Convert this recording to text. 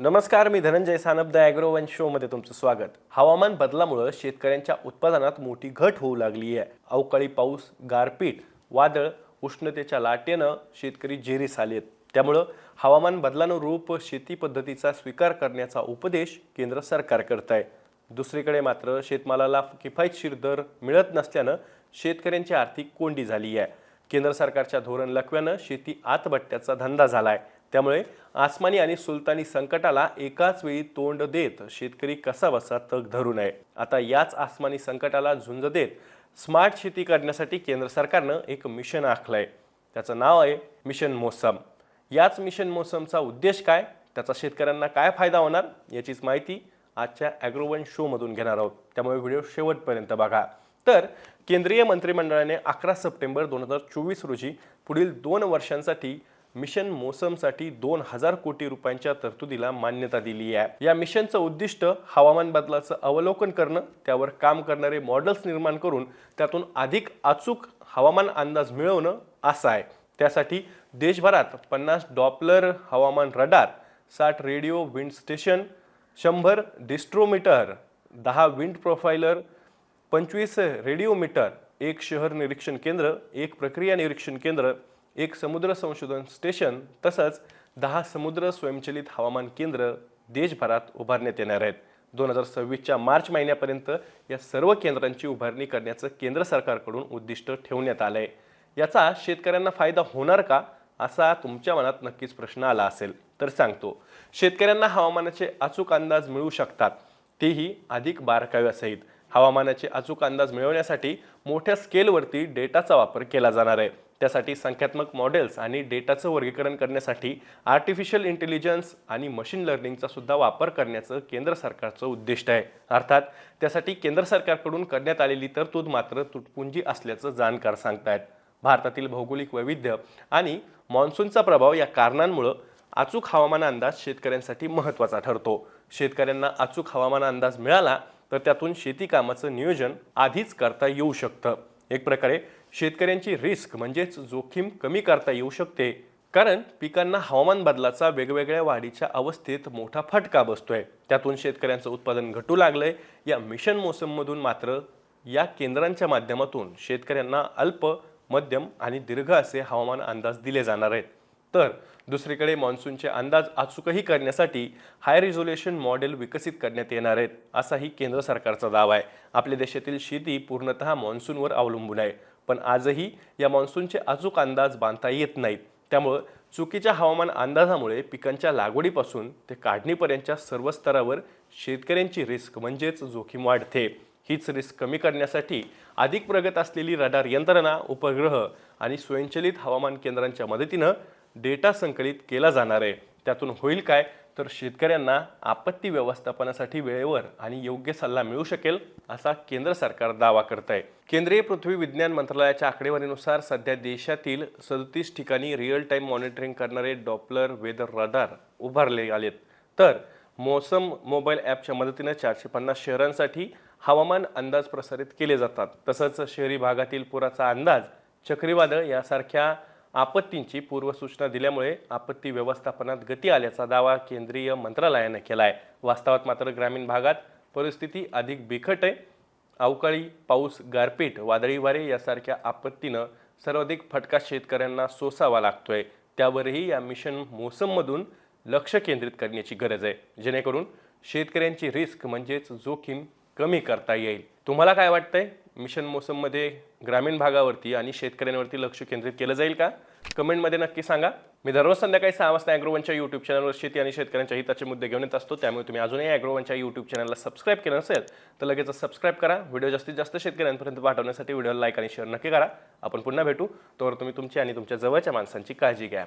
नमस्कार मी Dhananjay Sanap the agro one शोमध्ये तुमचं स्वागत. हवामान बदलामुळं शेतकऱ्यांच्या उत्पादनात मोठी घट होऊ लागली आहे. अवकाळी पाऊस गारपीट वादळ उष्णतेच्या लाटेनं शेतकरी जेरीस आलेत. त्यामुळं हवामान बदलानुरूप शेती पद्धतीचा स्वीकार करण्याचा उपदेश केंद्र सरकार करत आहे दुसरीकडे मात्र शेतमालाला किफायतशीर दर मिळत नसल्यानं शेतकऱ्यांची आर्थिक कोंडी झाली आहे. केंद्र सरकारच्या धोरण लकव्यानं शेती आतबट्ट्याचा धंदा झाला आहे त्यामुळे आसमानी आणि सुलतानी संकटाला एकाच वेळी तोंड देत शेतकरी कसा बसा तग धरू नये. आता याच आसमानी संकटाला झुंज देत स्मार्ट शेती करण्यासाठी केंद्र सरकारनं एक मिशन आखलंय. त्याचं नाव आहे मिशन मोसम. याच मिशन मोसमचा उद्देश काय? त्याचा शेतकऱ्यांना काय फायदा होणार? याचीच माहिती आजच्या ॲग्रोवन शोमधून घेणार आहोत. त्यामुळे व्हिडिओ शेवटपर्यंत बघा. तर केंद्रीय मंत्रिमंडळाने अकरा सप्टेंबर दोन हजार चोवीस रोजी पुढील दोन वर्षांसाठी मिशन मोसमसाठी दोन हजार कोटी रुपयांच्या तरतुदीला मान्यता दिली आहे. या मिशनचं उद्दिष्ट हवामान बदलाचं अवलोकन करणं त्यावर काम करणारे मॉडेल्स निर्माण करून त्यातून अधिक अचूक हवामान अंदाज मिळवणं असं आहे. त्यासाठी देशभरात पन्नास डॉपलर हवामान रडार साठ रेडिओ विंड स्टेशन शंभर डिस्ट्रोमीटर दहा विंड प्रोफायलर पंचवीस रेडिओमीटर एक शहर निरीक्षण केंद्र एक प्रक्रिया निरीक्षण केंद्र एक समुद्र संशोधन स्टेशन तसंच दहा समुद्र स्वयंचलित हवामान केंद्र देशभरात उभारण्यात येणार आहेत. दोन हजार सव्वीसच्या मार्च महिन्यापर्यंत या सर्व केंद्रांची उभारणी करण्याचं केंद्र सरकारकडून उद्दिष्ट ठेवण्यात आलं आहे याचा शेतकऱ्यांना फायदा होणार का असा तुमच्या मनात नक्कीच प्रश्न आला असेल तर सांगतो. शेतकऱ्यांना हवामानाचे अचूक अंदाज मिळू शकतात. तेही अधिक बारकाव्यासहित हवामानाचे अचूक अंदाज मिळवण्यासाठी मोठ्या स्केलवरती डेटाचा वापर केला जाणार आहे. त्यासाठी संख्यात्मक मॉडेल्स आणि डेटाचं वर्गीकरण करण्यासाठी आर्टिफिशियल इंटेलिजन्स आणि मशीन लर्निंगचा सुद्धा वापर करण्याचं केंद्र सरकारचं उद्दिष्ट आहे. अर्थात त्यासाठी केंद्र सरकारकडून करण्यात आलेली तरतूद मात्र तुटपुंजी असल्याचं जाणकार सांगतायत. भारतातील भौगोलिक वैविध्य आणि मान्सूनचा प्रभाव या कारणांमुळं अचूक हवामान अंदाज शेतकऱ्यांसाठी महत्त्वाचा ठरतो. शेतकऱ्यांना अचूक हवामान अंदाज मिळाला तर त्यातून शेती कामाचं नियोजन आधीच करता येऊ शकतं. एक प्रकारे शेतकऱ्यांची रिस्क म्हणजेच जोखीम कमी करता येऊ शकते. कारण पिकांना हवामान बदलाचा वेगवेगळ्या वाढीच्या अवस्थेत मोठा फटका बसतोय. त्यातून शेतकऱ्यांचं उत्पादन घटू लागलंय. या मिशन मोसममधून मात्र या केंद्रांच्या माध्यमातून शेतकऱ्यांना अल्प मध्यम आणि दीर्घ असे हवामान अंदाज दिले जाणार आहेत. तर दुसरीकडे मान्सूनचे अंदाज अचूकही करण्यासाठी हाय रिझोल्युशन मॉडेल विकसित करण्यात येणार आहेत असाही केंद्र सरकारचा दावा आहे. आपल्या देशातील शेती पूर्णतः मान्सूनवर अवलंबून आहे. पण आजही या मान्सूनचे अचूक अंदाज बांधता येत नाहीत. त्यामुळं चुकीच्या हवामान अंदाजामुळे पिकांच्या लागवडीपासून ते काढणीपर्यंतच्या सर्व स्तरावर शेतकऱ्यांची रिस्क म्हणजेच जोखीम वाढते. हीच रिस्क कमी करण्यासाठी अधिक प्रगत असलेली रडार यंत्रणा उपग्रह आणि स्वयंचलित हवामान केंद्रांच्या मदतीनं डेटा संकलित केला जाणार आहे. त्यातून होईल काय? तर शेतकऱ्यांना आपत्ती व्यवस्थापनासाठी वेळेवर आणि योग्य सल्ला मिळू शकेल असा केंद्र सरकार दावा करत आहे केंद्रीय पृथ्वी विज्ञान मंत्रालयाच्या आकडेवारीनुसार सध्या देशातील सदतीस ठिकाणी रिअल टाईम मॉनिटरिंग करणारे डॉपलर वेदर रडार उभारले आलेत. तर मोसम मोबाईल ॲपच्या मदतीनं चारशे पन्नास शहरांसाठी हवामान अंदाज प्रसारित केले जातात. तसंच शहरी भागातील पुराचा अंदाज चक्रीवादळ यासारख्या आपत्तींची पूर्वसूचना दिल्यामुळे आपत्ती व्यवस्थापनात गती आल्याचा दावा केंद्रीय मंत्रालयानं केला आहे वास्तवात मात्र ग्रामीण भागात परिस्थिती अधिक बिकट आहे. अवकाळी पाऊस गारपीट वादळी वारे यासारख्या आपत्तीनं सर्वाधिक फटका शेतकऱ्यांना सोसावा लागतोय. त्यावरही या मिशन मोसममधून लक्ष केंद्रित करण्याची गरज आहे. जेणेकरून शेतकऱ्यांची रिस्क म्हणजेच जोखीम कमी करता येईल. तुम्हाला काय वाटतंय? मिशन मोसममध्ये ग्रामीण भागावरती आणि शेतकऱ्यांवरती लक्ष केंद्रित केलं जाईल का? कमेंटमध्ये नक्की सांगा. मी दररोज संध्याकाळी सहा वाजता ॲग्रोवनच्या यूट्यूब चॅनलवर शेती आणि शेतकऱ्यांच्या हिताचे मुद्दे घेऊन येत असतो. त्यामुळे तुम्ही अजूनही ॲग्रोवनच्या यूट्यूब चॅनलला सबस्क्राईब केलं नसेल तर लगेच सबस्क्राईब करा. व्हिडिओ जास्तीत जास्त शेतकऱ्यांपर्यंत पाठवण्यासाठी व्हिडिओला लाईक आणि शेअर नक्की करा. आपण पुन्हा भेटू. तोवर तुम्ही तुमची आणि तुमच्या जवळच्या माणसांची काळजी घ्या.